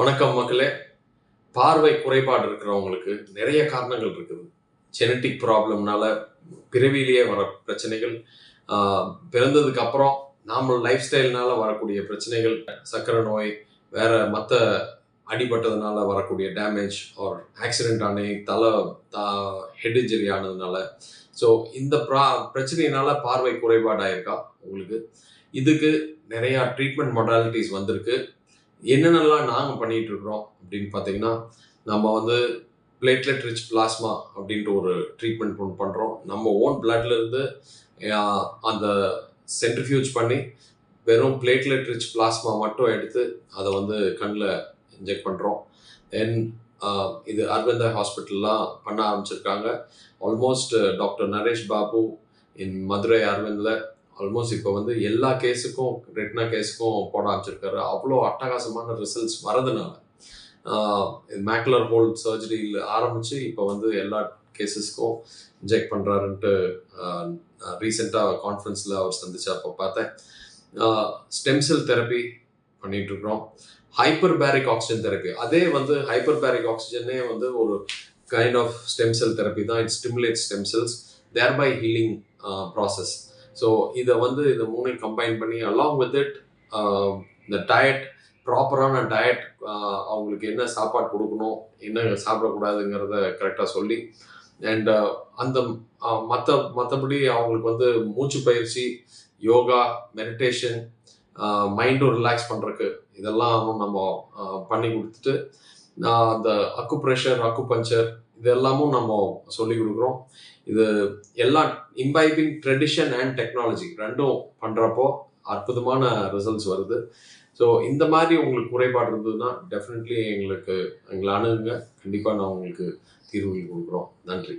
வணக்கம் மக்களே. பார்வை குறைபாடு இருக்கிறவங்களுக்கு நிறைய காரணங்கள் இருக்குது. ஜெனட்டிக் ப்ராப்ளம்னால பிறவியிலேயே வர பிரச்சனைகள் பிறந்ததுக்கு அப்புறம் நார்மல் லைஃப் ஸ்டைல்னால வரக்கூடிய பிரச்சனைகள் சர்க்கரை நோய் வேற மற்ற அடிபட்டதுனால வரக்கூடிய டேமேஜ் ஆர் ஆக்சிடென்ட் ஆனே தலை ஹெட் இன்ஜரி ஆனதுனால. ஸோ இந்த ப்ரா பிரச்சனையினால பார்வை குறைபாடாயிருக்கா? உங்களுக்கு. இதுக்கு நிறையா ட்ரீட்மெண்ட் மொடாலிட்டிஸ் வந்திருக்கு. என்னென்னலாம் நாங்கள் பண்ணிகிட்டு இருக்கிறோம் அப்படின்னு பார்த்தீங்கன்னா நம்ம வந்து பிளேட்லெட் ரிச் பிளாஸ்மா அப்படின்ற ஒரு ட்ரீட்மெண்ட் ஒன்று பண்ணுறோம் நம்ம ஓன் பிளட்லேருந்து அந்த சென்ட்ரிஃபியூஜ் பண்ணி வெறும் பிளேட்லெட் ரிச் பிளாஸ்மா மட்டும் எடுத்து அதை வந்து கண்ணில் இன்ஜெக்ட் பண்ணுறோம் தென் இது அரவிந்தா ஹாஸ்பிட்டல்லாம் பண்ண ஆரம்பிச்சிருக்காங்க. Almost doctor Naresh Babu in Madurai அரவிந்தில் almost இப்போ வந்து எல்லா கேஸுக்கும் ரெட்னா கேஸுக்கும் போட ஆரம்பிச்சிருக்காரு. அவ்வளோ அட்டகாசமான ரிசல்ட்ஸ் வரதுனால மேக்லர் ஹோல் சர்ஜரியில் ஆரம்பித்து இப்போ வந்து எல்லா கேசஸ்க்கும் இன்ஜெக்ட் பண்ணுறாருன்ட்டு ரீசெண்டாக கான்ஃபரன்ஸில் அவர் சந்திச்சு அப்போ பார்த்தேன். ஸ்டெம் செல் தெரப்பி பண்ணிகிட்ருக்குறோம் ஹைப்பர் பேரிக் ஆக்சிஜன் தெரப்பி அதே வந்து ஹைப்பர் பேரிக் ஆக்சிஜனே வந்து ஒரு kind of stem cell therapy தான். It stimulate stem cells thereby healing process so இதை வந்து இந்த மூணையும் கம்பைன் பண்ணி அலாங் வித் இட் இந்த டயட் ப்ராப்பரான டயட் அவங்களுக்கு என்ன சாப்பாடு கொடுக்கணும் என்ன சாப்பிடக்கூடாதுங்கிறத கரெக்டாக சொல்லி அண்ட் uh, அந்த uh, மற்ற மற்றபடி அவங்களுக்கு வந்து மூச்சு பயிற்சி யோகா மெடிடேஷன் மைண்டும் ரிலாக்ஸ் பண்ணுறக்கு இதெல்லாம் நம்ம பண்ணி கொடுத்துட்டு நான் அந்த அக்கு ப்ரெஷர் அக்கு பஞ்சர் இது எல்லாமும் நம்ம சொல்லி கொடுக்குறோம். இது எல்லா இம்பைபிங் ட்ரெடிஷன் அண்ட் டெக்னாலஜி ரெண்டும் பண்ணுறப்போ அற்புதமான ரிசல்ட்ஸ் வருது. ஸோ இந்த மாதிரி உங்களுக்கு குறைபாடு இருந்ததுன்னா டெஃபினெட்லி எங்களுக்கு எங்களை அணுகுங்க. கண்டிப்பாக நான் உங்களுக்கு தீர்வுகள் கொடுக்குறோம். நன்றி.